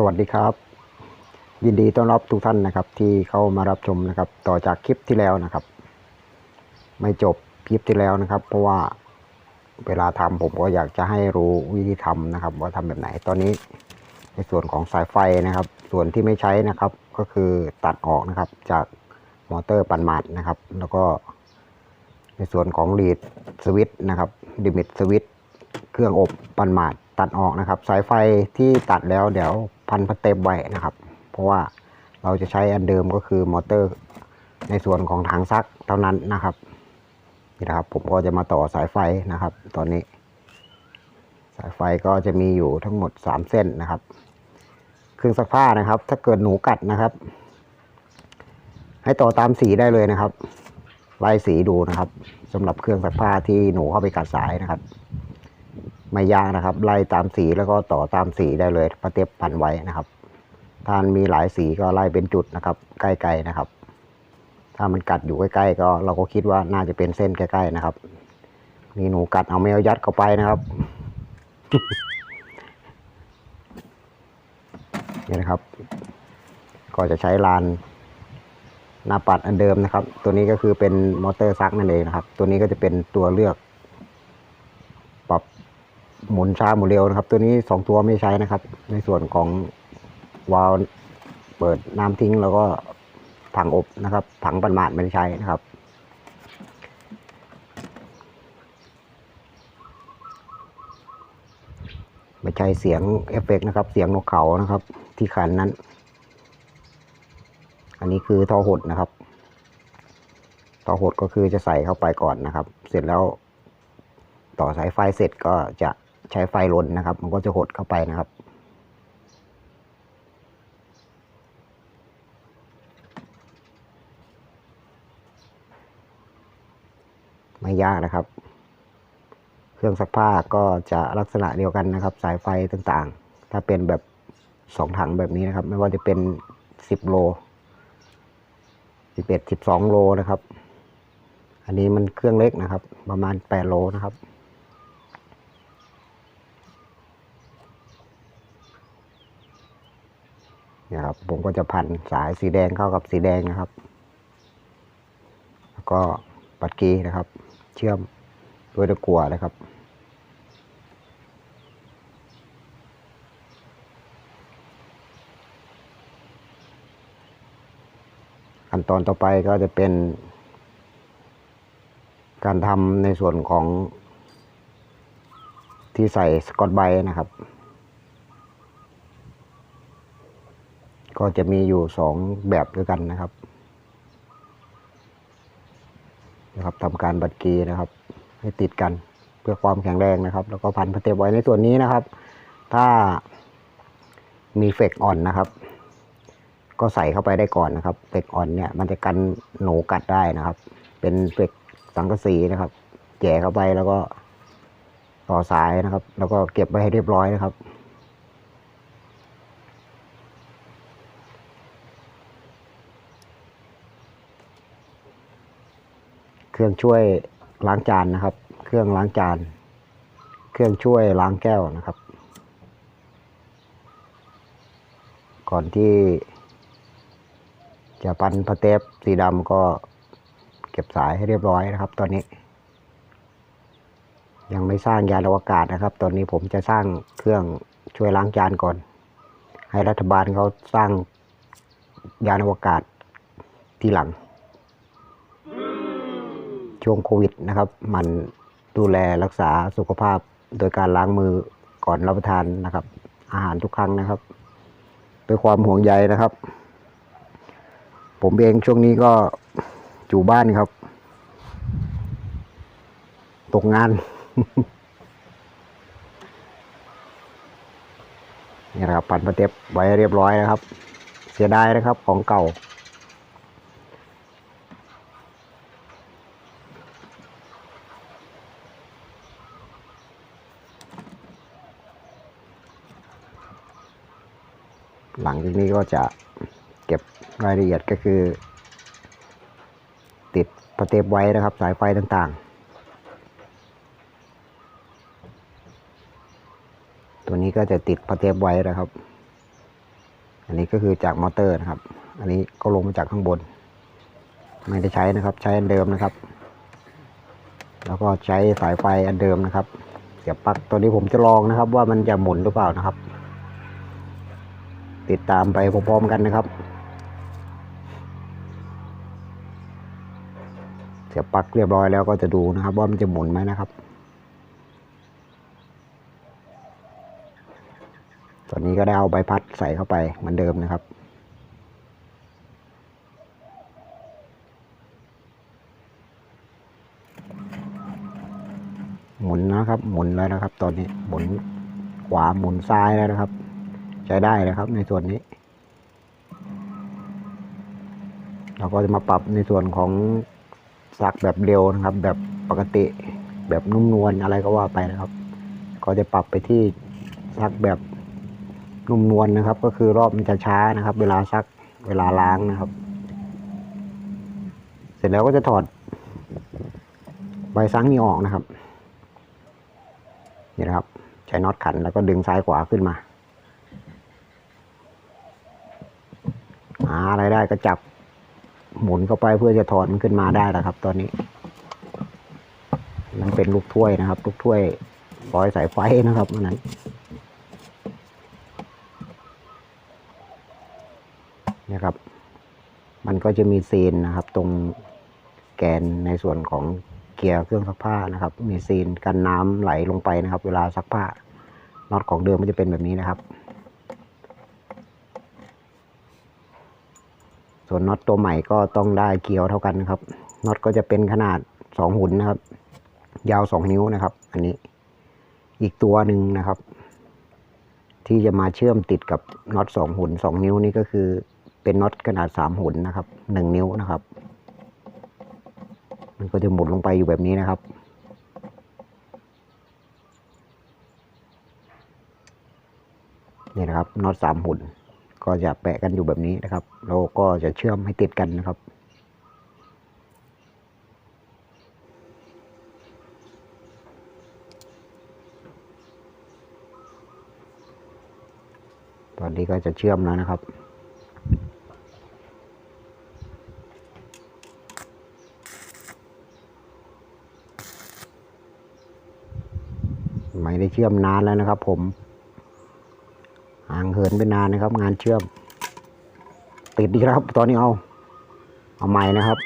สวัสดีครับ ยินดีต้อนรับทุกท่านนะครับ ที่เข้ามารับชมนะครับ ต่อจากคลิปที่แล้วนะครับ ไม่จบคลิปที่แล้วนะครับ เพราะว่าเวลาทำผมก็อยากจะให้รู้วิธีทำนะครับ ว่าทำแบบไหนตอนนี้ ในส่วนของสายไฟนะครับ ส่วนที่ไม่ใช้นะครับ ก็คือตัดออกนะครับ จากมอเตอร์ปั่นหมาดนะครับ แล้วก็ในส่วนของลีดสวิตนะครับดิมิตสวิตเครื่องอบปั่นหมาดตัดออกนะครับ สายไฟที่ตัดแล้วเดี๋ยว พันพัดเต็มไว้นะครับ เพราะว่าเราจะใช้อันเดิมก็คือมอเตอร์ ในส่วนของถังซักเท่านั้นนะครับนี่นะครับ ผมก็จะมาต่อสายไฟนะครับ ตอนนี้ สายไฟก็จะมีอยู่ทั้งหมด 3 เส้นนะครับ เครื่องซักผ้านะครับ ถ้าเกิดหนูกัดนะครับ ให้ต่อตามสีได้เลยนะครับไล่สีดูนะครับสำหรับเครื่องซักผ้าที่หนูเข้าไปกัดสายนะครับ ไม่ยากนะครับ ไล่ตามสีแล้วก็ต่อตามสีได้เลยปะเต็บพันไว้นะครับถ้านมีหลายสีก็ไล่เป็นจุดนะครับ ใกล้ๆนะครับ ถ้ามันกัดอยู่ใกล้ๆ ก็เราก็คิดว่าน่าจะเป็นเส้นใกล้ๆนะครับ มีหนูกัดเอาแมวยัดเข้าไปนะครับนี่นะครับ ก็จะใช้ลานหน้าปัดอันเดิมนะครับ ตัวนี้ก็คือเป็นมอเตอร์ซักนั่นเองนะครับ ตัวนี้ก็จะเป็นตัวเลือก ปรับ หมุนช้าหมุนเร็วนะครับ ตัวนี้สองตัวไม่ใช้นะครับ ในส่วนของวาล์วเปิดน้ำทิ้งแล้วก็ถังอบนะครับ ถังปันมาดไม่ได้ใช้นะครับ ไม่ใช่เสียงเอฟเฟกต์นะครับ เสียงนกเขานะครับ ที่ขันนั้น อันนี้คือท่อหดนะครับท่อหดก็คือจะใส่เข้าไปก่อนนะครับ เสร็จแล้วต่อสายไฟเสร็จก็จะ ใช้ไฟลนนะครับ มันก็จะหดเข้าไปนะครับ ไม่ยากนะครับ เครื่องซักผ้าก็จะลักษณะเดียวกันนะครับ สายไฟต่างๆ ถ้าเป็นแบบสองถังแบบนี้นะครับ ไม่ว่าจะเป็นสิบโลสิบเอ็ดสิบสองโลนะครับ อันนี้มันเครื่องเล็กนะครับ ประมาณแปดโลนะครับ นี่ครับ ผมก็จะพันสายสีแดงเข้ากับสีแดงนะครับ แล้วก็ปัดกีนะครับ เชื่อมด้วยตะกั่วนะครับ ขั้นตอนต่อไปก็จะเป็น การทำในส่วนของที่ใส่สกอตไบร์นะครับ ก็จะมีอยู่สองแบบด้วยกันนะครับนะครับทำการบัดกีนะครับ ให้ติดกันเพื่อความแข็งแรงนะครับ แล้วก็พันพลาสติกไว้ในส่วนนี้นะครับ ถ้ามีเฟกอ่อนนะครับ ก็ใส่เข้าไปได้ก่อนนะครับเฟกอ่อนเนี่ยมันจะกันหนูกัดได้นะครับ เป็นเฟกสังกะสีนะครับแย่เข้าไปแล้วก็ต่อสายนะครับ แล้วก็เก็บไว้ให้เรียบร้อยนะครับ เครื่องช่วยล้างจานนะครับ เครื่องล้างจาน เครื่องช่วยล้างแก้วนะครับ ก่อนที่ จะปั้นพระเทปสีดำก็เก็บสายให้เรียบร้อยนะครับ ตอนนี้ ยังไม่สร้างยานอวกาศนะครับ ตอนนี้ผมจะสร้างเครื่องช่วยล้างจานก่อน ให้รัฐบาลเขาสร้างยานอวกาศทีหลัง ช่วงโควิดนะครับมันดูแลรักษาสุขภาพโดยการล้างมือก่อนรับประทานนะครับ อาหารทุกครั้งนะครับด้วยความห่วงใยนะครับ ผมเองช่วงนี้ก็อยู่บ้านครับ ตกงานนี่นะครับปันประเทบไว้เรียบร้อยนะครับ เสียดายนะครับของเก่า หลังจากนี้ก็จะเก็บรายละเอียดก็คือ ติดประเทปไว้นะครับ สายไฟต่างๆ ตัวนี้ก็จะติดประเทปไว้นะครับ อันนี้ก็คือจากมอเตอร์นะครับ อันนี้ก็ลงมาจากข้างบน ไม่ได้ใช้นะครับ ใช้อันเดิมนะครับ แล้วก็ใช้สายไฟอันเดิมนะครับ เสียบปลั๊กตัวนี้ผมจะลองนะครับ ว่ามันจะหมุนหรือเปล่านะครับ ติดตามไปพร้อมๆกันนะครับ เสียบปลั๊กเรียบร้อยแล้วก็จะดูนะครับ ว่ามันจะหมุนไหมนะครับ ตอนนี้ก็ได้เอาใบพัดใส่เข้าไปเหมือนเดิมนะครับหมุนนะครับ หมุนแล้วนะครับ ตอนนี้หมุนขวาหมุนซ้ายแล้วนะครับ ใช้ได้นะครับ ในส่วนนี้ เราก็จะมาปรับในส่วนของซักแบบเร็วนะครับ แบบปกติแบบนุ่มนวลอะไรก็ว่าไปนะครับ ก็จะปรับไปที่ซักแบบนุ่มนวลนะครับ ก็คือรอบมันจะช้านะครับ เวลาซักเวลาล้างนะครับ เสร็จแล้วก็จะถอดใบซังนี้ออกนะครับนี่นะครับ ใช้น็อตขันแล้วก็ดึงซ้ายขวาขึ้นมา หาอะไรได้ก็จับหมุนเข้าไปเพื่อจะถอดมันขึ้นมาได้แล้วครับ ตอนนี้มันเป็นลูกถ้วยนะครับ ลูกถ้วยร้อยสายไฟนะครับอันนั้นนะครับ มันก็จะมีซีนนะครับ ตรงแกนในส่วนของเกียร์เครื่องซักผ้านะครับ มีซีนกันน้ำไหลลงไปนะครับ เวลาซักผ้าน็อตของเดิมมันจะเป็นแบบนี้นะครับ ส่วนน็อตตัวใหม่ก็ต้องได้เกลียวเท่ากันนะครับน็อตก็จะเป็นขนาดสองหุ่นนะครับ ยาวสองนิ้วนะครับ อันนี้อีกตัวหนึ่งนะครับ ที่จะมาเชื่อมติดกับน็อตสองหุ่นสองนิ้วนี่ก็คือเป็นน็อตขนาดสามหุ่นนะครับหนึ่งนิ้วนะครับ มันก็จะหมุนลงไปอยู่แบบนี้นะครับนี่นะครับน็อตสามหุ่น ก็จะแปะกันอยู่แบบนี้นะครับแล้วก็จะเชื่อมให้ติดกันนะครับตอนนี้ก็จะเชื่อมแล้วนะครับ ไม่ได้เชื่อมนานแล้วนะครับผม เหินไปนานนะครับ งานเชื่อม ติดดีครับ ตอนนี้เอา เอาใหม่นะครับ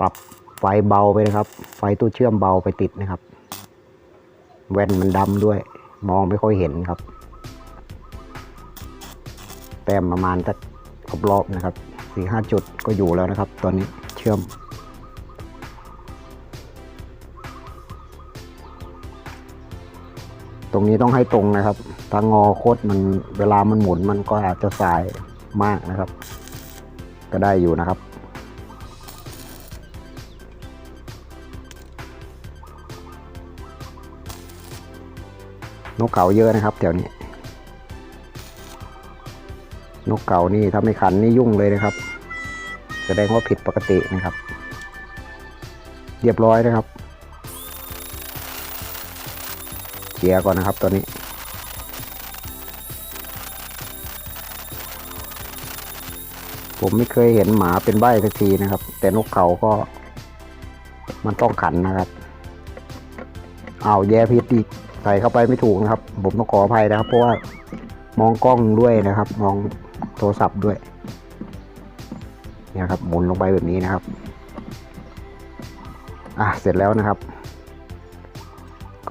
ปรับไฟเบาไปนะครับ ไฟตู้เชื่อมเบาไปติดนะครับ แว่นมันดำด้วย มองไม่ค่อยเห็นครับ แต้มประมาณสักรอบๆนะครับสี่ห้าจุดก็อยู่แล้วนะครับ ตอนนี้เชื่อม ตรงนี้ต้องให้ตรงนะครับ ถ้างอโคตรมันเวลามันหมุนมันก็อาจจะสายมากนะครับ ก็ได้อยู่นะครับ นกเขาเยอะนะครับแถวนี้ นกเขานี่ถ้าไม่ขันนี่ยุ่งเลยนะครับ แสดงว่าผิดปกตินะครับ เรียบร้อยนะครับ เคลียร์ก่อนนะครับตอนนี้ ผมไม่เคยเห็นหมาเป็นใบสักทีนะครับ แต่นกเขาก็ มันต้องขันนะครับเอาวแย่พิษอีกใส่เข้าไปไม่ถูกนะครับ ผมต้องขออภัยนะครับ เพราะว่ามองกล้องด้วยนะครับ มองโทรศัพท์ด้วยเนี่ยครับหมุนลงไปแบบนี้นะครับ อะเสร็จแล้วนะครับ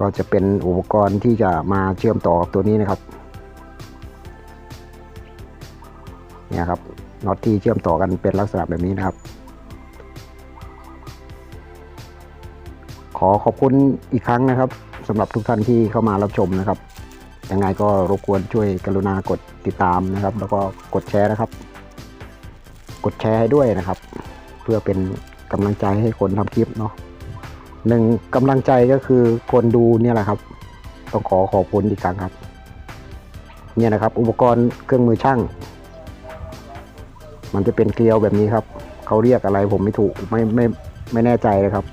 ก็จะเป็นอุปกรณ์ที่จะมาเชื่อมต่อกับตัวนี้นะครับเนี่ยครับน็อตที่เชื่อมต่อกันเป็นลักษณะแบบนี้นะครับ ขอขอบคุณอีกครั้งนะครับสำหรับทุกท่านที่เข้ามารับชมนะครับยังไงก็รบกวนช่วยกรุณากดติดตามนะครับ แล้วก็กดแชร์นะครับ กดแชร์ให้ด้วยนะครับ เพื่อเป็นกำลังใจให้คนทำคลิปเนาะ หนึ่งกำลังใจก็คือคนดูเนี่ยแหละครับ ต้องขอขอบคุณอีกครั้งครับ เนี่ยนะครับ อุปกรณ์เครื่องมือช่าง มันจะเป็นเกลียวแบบนี้ครับ เขาเรียกอะไรผมไม่ถูกไม่ไม่ไม่แน่ใจเลยครับ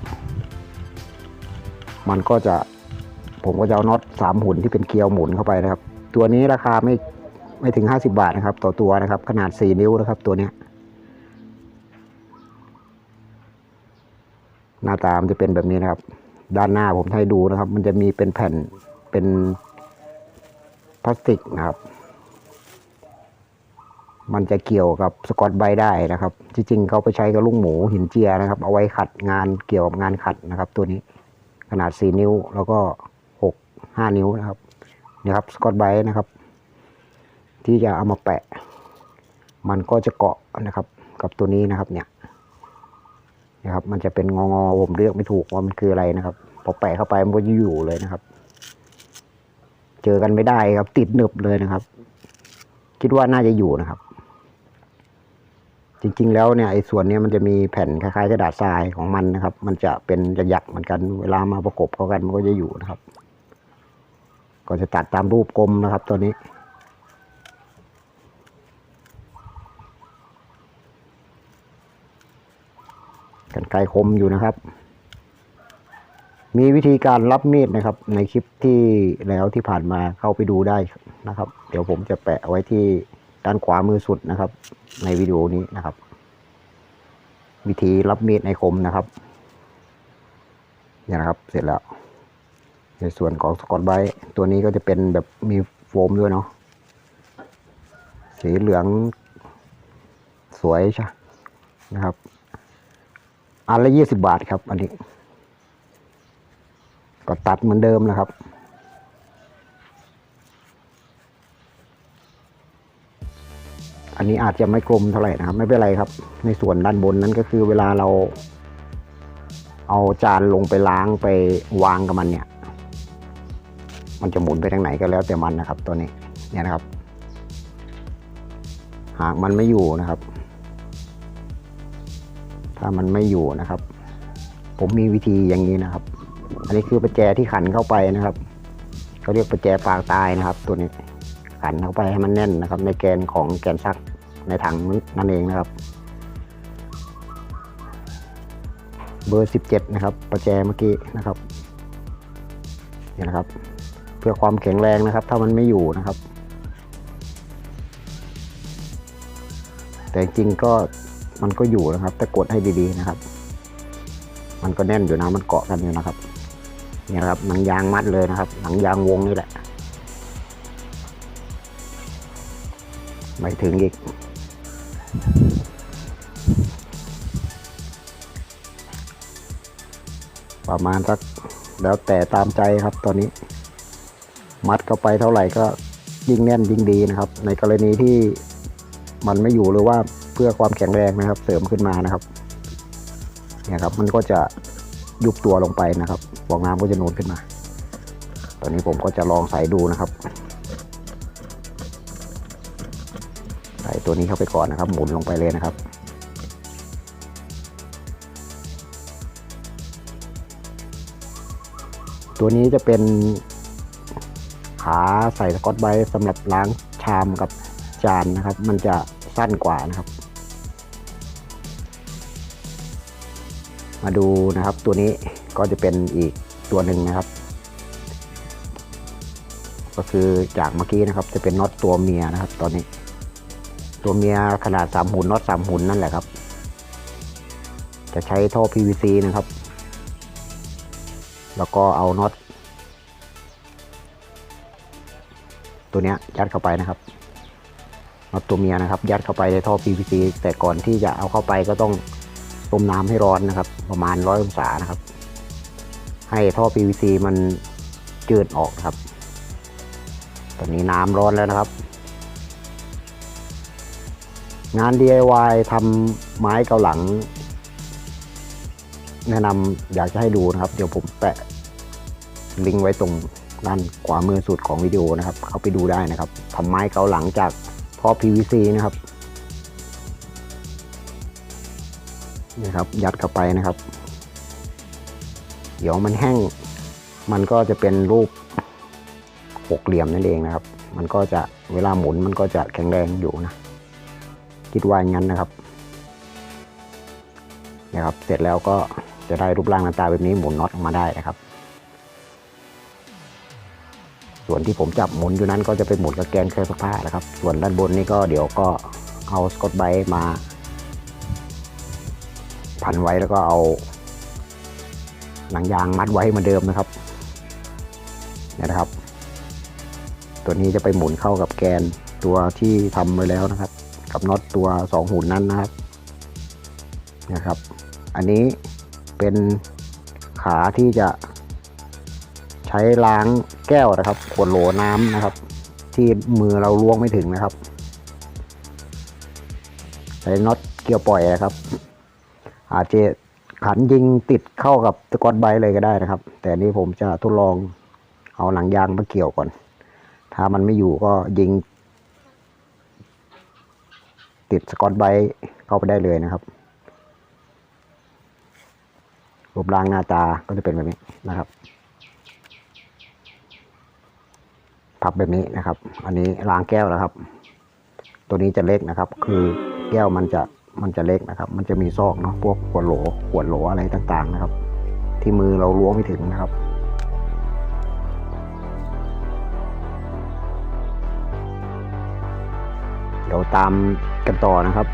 มันก็จะผมก็จะเอาน็อตสามหุ่นที่เป็นเกลียวหมุนเข้าไปนะครับ ตัวนี้ราคาไม่ไม่ถึงห้าสิบาทนะครับ ต่อตัวนะครับ ขนาดสี่นิ้วนะครับตัวเนี้ย หน้าตามจะเป็นแบบนี้นะครับ ด้านหน้าผมให้ดูนะครับ มันจะมีเป็นแผ่นเป็นพลาสติกนะครับ มันจะเกี่ยวกับสกอตไบได้นะครับ จริงๆเขาไปใช้กับลูกหมูหินเจียนะครับ เอาไว้ขัดงานเกี่ยวกับงานขัดนะครับ ตัวนี้ขนาด 4 นิ้วแล้วก็6 5 นิ้วนะครับนี่ครับสกอตไบนะครับ ที่จะเอามาแปะ มันก็จะเกาะนะครับ กับตัวนี้นะครับเนี่ย นะครับ มันจะเป็นงองอผมเลือกไม่ถูกว่ามันคืออะไรนะครับ พอแปะเข้าไปมันก็จะอยู่เลยนะครับ เจอกันไม่ได้ครับ ติดหนึบเลยนะครับ คิดว่าน่าจะอยู่นะครับ จริง ๆ แล้วเนี่ยไอ้ส่วนนี้มันจะมีแผ่นคล้ายๆกระดาษทรายของมันนะครับ มันจะเป็นหยักๆเหมือนกัน เวลามาประกบเข้ากันมันก็จะอยู่นะครับ ก็จะตัดตามรูปกลมนะครับ ตัวนี้ กันไกรคมอยู่นะครับ มีวิธีการรับมีดนะครับ ในคลิปที่แล้วที่ผ่านมาเข้าไปดูได้นะครับ เดี๋ยวผมจะแปะไว้ที่ด้านขวามือสุดนะครับ ในวิดีโอนี้นะครับ วิธีรับมีดในคมนะครับเนี่ยนะครับเสร็จแล้ว ในส่วนของสกอตไบรตัวนี้ก็จะเป็นแบบมีโฟมด้วยเนาะสีเหลืองสวยใช่นะครับ อันละยี่สิบาทครับ อันนี้ ก็ตัดเหมือนเดิมนะครับ อันนี้อาจจะไม่กลมเท่าไหร่นะครับ ไม่เป็นไรครับ ในส่วนด้านบนนั้นก็คือเวลาเรา เอาจานลงไปล้างไปวางกับมันเนี่ย มันจะหมุนไปทางไหนก็แล้วแต่มันนะครับ ตัวนี้เนี่ยนะครับ หากมันไม่อยู่นะครับ ถ้ามันไม่อยู่นะครับ ผมมีวิธีอย่างนี้นะครับ อันนี้คือประแจที่ขันเข้าไปนะครับเขาเรียกประแจปากตายนะครับ ตัวนี้ขันเข้าไปให้มันแน่นนะครับ ในแกนของแกนซักในถังนั่นเองนะครับ เบอร์สิบเจ็ดนะครับ ประแจเมื่อกี้นะครับนี่นะครับ เพื่อความแข็งแรงนะครับ ถ้ามันไม่อยู่นะครับ แต่จริงก็ มันก็อยู่นะครับแต่กดให้ดีๆนะครับ มันก็แน่นอยู่นะมันเกาะกันอยู่นะครับนี่นะครับหนังยางมัดเลยนะครับหนังยางวงนี่แหละไม่ถึงอีกประมาณสักแล้วแต่ตามใจครับตอนนี้ มัดเข้าไปเท่าไหร่ก็ยิ่งแน่นยิ่งดีนะครับ ในกรณีที่มันไม่อยู่หรือว่า เพื่อความแข็งแรงนะครับ เสริมขึ้นมานะครับเนี่ยครับ มันก็จะยุบตัวลงไปนะครับฟองน้ำก็จะนูนขึ้นมา ตอนนี้ผมก็จะลองใส่ดูนะครับ ใส่ตัวนี้เข้าไปก่อนนะครับ หมุนลงไปเลยนะครับตัวนี้จะเป็นขาใส่สกอตไบสำหรับล้างชามกับจานนะครับ มันจะสั้นกว่านะครับ มาดูนะครับตัวนี้ก็จะเป็นอีกตัวหนึ่งนะครับ ก็คือจากเมื่อกี้นะครับจะเป็นน็อตตัวเมียนะครับ ตอนนี้ ตัวเมียขนาดสามหุ่นน็อตสามหุ่นนั่นแหละครับ จะใช้ท่อ PVC นะครับ แล้วก็เอาน็อตตัวเนี้ยยัดเข้าไปนะครับน็อตตัวเมียนะครับ ยัดเข้าไปในท่อ PVC แต่ก่อนที่จะเอาเข้าไปก็ต้อง ต้มน้ำให้ร้อนนะครับ ประมาณร้อยองศานะครับ ให้ท่อ PVC มันจืดออกนะครับ ตอนนี้น้ำร้อนแล้วนะครับ งาน DIY ทำไม้เกาหลัง แนะนำอยากจะให้ดูนะครับ เดี๋ยวผมแปะลิงก์ไว้ตรงด้านขวามือสุดของวิดีโอนะครับ เข้าไปดูได้นะครับทำไม้เกาหลังจากท่อ PVC นะครับ นี่ครับ ยัดเข้าไปนะครับ เดี๋ยวมันแห้ง มันก็จะเป็นรูปหกเหลี่ยมนั่นเองนะครับ มันก็จะเวลาหมุนมันก็จะแข็งแรงอยู่นะ คิดว่าอย่างนั้นนะครับนะครับ เสร็จแล้วก็จะได้รูปร่างหน้าตาแบบนี้หมุนน็อตออกมาได้นะครับ ส่วนที่ผมจับหมุนอยู่นั้นก็จะเป็นหมุนกับแกนเครื่องซักผ้านะครับ ส่วนด้านบนนี่ก็เดี๋ยวก็เอาสกอตไบส์มา พันไว้แล้วก็เอาหนังยางมัดไว้เหมือนเดิมนะครับเนี่ยนะครับ ตัวนี้จะไปหมุนเข้ากับแกนตัวที่ทำไว้แล้วนะครับ กับน็อตตัวสองหุ่นนั้นนะครับนะครับ อันนี้เป็นขาที่จะใช้ล้างแก้วนะครับขวดโหลน้ำนะครับ ที่มือเราล้วงไม่ถึงนะครับใช้น็อตเกี่ยวปล่อยนะครับ อาจจะขันยิงติดเข้ากับสกอตไบเลยก็ได้นะครับ แต่นี้ผมจะทดลองเอาหนังยางมาเกี่ยวก่อน ถ้ามันไม่อยู่ก็ยิง ติดสกอตไบเข้าไปได้เลยนะครับรูปร่างหน้าตาก็จะเป็นแบบนี้นะครับพับแบบนี้นะครับ อันนี้ล้างแก้วนะครับ ตัวนี้จะเล็กนะครับ คือแก้วมันจะ มันจะเล็กนะครับ มันจะมีซอกเนาะพวกขวดโหลขวดโหลอะไรต่างๆนะครับ ที่มือเราล้วงไม่ถึงนะครับเดี๋ยวตามกันต่อนะครับ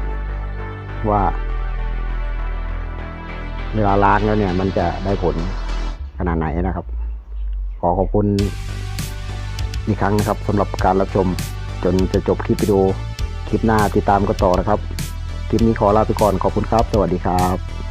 ว่า เวลาล้างแล้วเนี่ย มันจะได้ผลขนาดไหนนะครับ ขอขอบคุณอีกครั้งนะครับสำหรับการรับชมจนจะจบคลิปวิดีโอคลิปหน้าติดตามกันต่อนะครับ ลิปนี้ขอลาไปก่อนขอบคุณครับ สวัสดีครับ